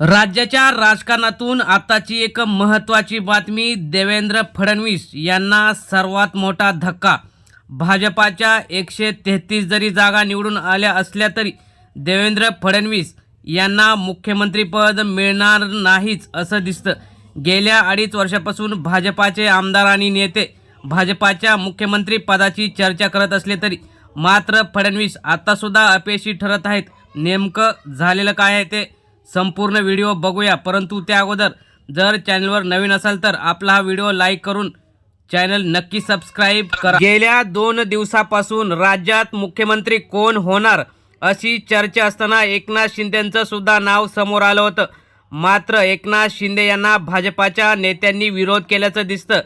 राज्याच्या राजकारणातून आताची एक महत्त्वाची बातमी देवेंद्र फडणवीस यांना सर्वात मोठा धक्का. भाजपाच्या एकशे तेहतीस जरी जागा निवडून आल्या असल्या तरी देवेंद्र फडणवीस यांना मुख्यमंत्रीपद मिळणार नाहीच असं दिसतं. गेल्या अडीच वर्षापासून भाजपाचे आमदार आणि नेते भाजपाच्या मुख्यमंत्री पदाची चर्चा करत असले तरी मात्र फडणवीस आतासुद्धा अपयशी ठरत आहेत. नेमकं झालेलं काय आहे ते संपूर्ण व्हिडिओ बघूया. परंतु त्या अगोदर जर चॅनलवर नवीन असाल तर आपला हा व्हिडिओ लाईक करून चॅनल नक्की सबस्क्राईब करा. गेल्या दोन दिवसापासून राज्यात मुख्यमंत्री कोण होणार अशी चर्चा असताना एकनाथ शिंदेचं सुद्धा नाव समोर आलं होतं. मात्र एकनाथ शिंदे यांना भाजपाच्या नेत्यांनी विरोध केल्याचं दिसतं.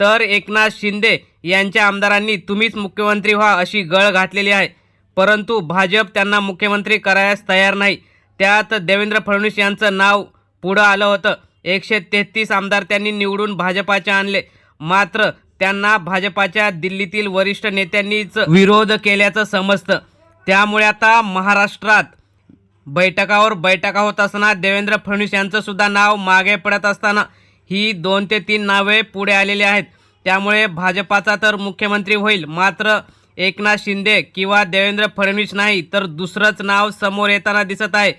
तर एकनाथ शिंदे यांच्या आमदारांनी तुम्हीच मुख्यमंत्री व्हा अशी गळ घातलेली आहे. परंतु भाजप त्यांना मुख्यमंत्री करायस तयार नाही. त्यात देवेंद्र फडणवीस यांचं नाव पुढं आलं होतं. एकशे तेहतीस आमदार त्यांनी निवडून भाजपाचे आणले. मात्र त्यांना भाजपाच्या दिल्लीतील वरिष्ठ नेत्यांनीच विरोध केल्याचं समजतं. त्यामुळे आता महाराष्ट्रात बैठकावर बैठका होत असताना देवेंद्र फडणवीस यांचंसुद्धा नाव मागे पडत असताना ही दोन ते तीन नावे पुढे आलेली आहेत. त्यामुळे भाजपाचा तर मुख्यमंत्री होईल. मात्र एकनाथ शिंदे किंवा देवेंद्र फडणवीस नाही तर दुसरंच नाव समोर येताना दिसत आहे.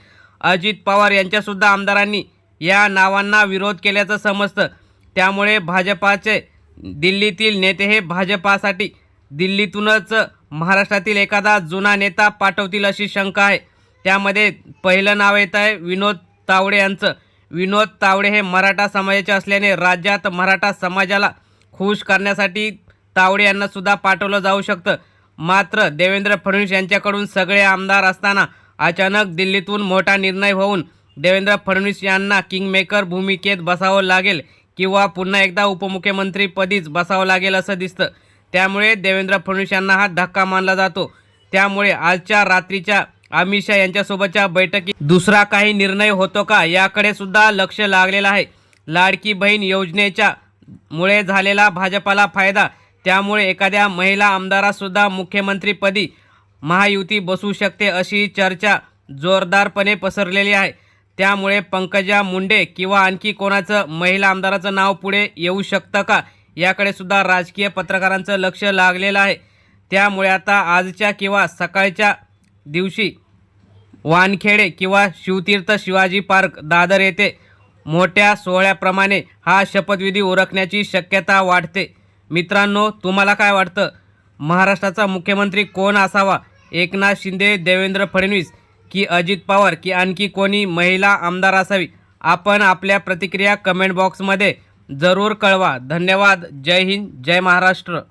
अजित पवार यांच्यासुद्धा आमदारांनी या नावांना विरोध केल्याचं समजतं. त्यामुळे भाजपाचे दिल्लीतील नेते हे भाजपासाठी दिल्लीतूनच महाराष्ट्रातील एखादा जुना नेता पाठवतील अशी शंका आहे. त्यामध्ये पहिलं नाव येत आहे विनोद तावडे यांचं. विनोद तावडे हे मराठा समाजाचे असल्याने राज्यात मराठा समाजाला खुश करण्यासाठी तावडे यांनासुद्धा पाठवलं जाऊ शकतं. मात्र देवेंद्र फडणवीस यांच्याकडून सगळे आमदार असताना अचानक दिल्लीतून मोठा निर्णय होऊन देवेंद्र फडणवीस यांना किंगमेकर भूमिकेत बसावं लागेल किंवा पुन्हा एकदा उपमुख्यमंत्रीपदीच बसावं लागेल असं दिसतं. त्यामुळे देवेंद्र फडणवीस यांना हा धक्का मानला जातो. त्यामुळे आजच्या रात्रीच्या अमित शहा यांच्यासोबतच्या बैठकीत दुसरा काही निर्णय होतो का याकडे सुद्धा लक्ष लागलेलं आहे. लाडकी बहीण योजनेच्या मुळे झालेला भाजपाला फायदा त्यामुळे एखाद्या महिला आमदारासुद्धा मुख्यमंत्रीपदी महायुती बसू शकते अशी चर्चा जोरदारपणे पसरलेली आहे. त्यामुळे पंकजा मुंडे किंवा आणखी कोणाचं महिला आमदाराचं नाव पुढे येऊ शकतं का? याकडे सुद्धा राजकीय पत्रकारांचं लक्ष लागलेलं आहे. त्यामुळे आता आजच्या किंवा सकाळच्या दिवशी वानखेडे किंवा शिवतीर्थ शिवाजी पार्क दादर येथे मोठ्या सोहळ्याप्रमाणे हा शपथविधी उरकण्याची शक्यता वाढते. मित्रांनो तुम्हाला काय वाटतं? महाराष्ट्राचा मुख्यमंत्री कोण असावा? एकनाथ शिंदे देवेंद्र फडणवीस की अजित पवार की आणखी कोणी महिला आमदार असावी? आपण आपल्या प्रतिक्रिया कमेंट बॉक्समध्ये जरूर कळवा. धन्यवाद. जय हिंद. जय महाराष्ट्र.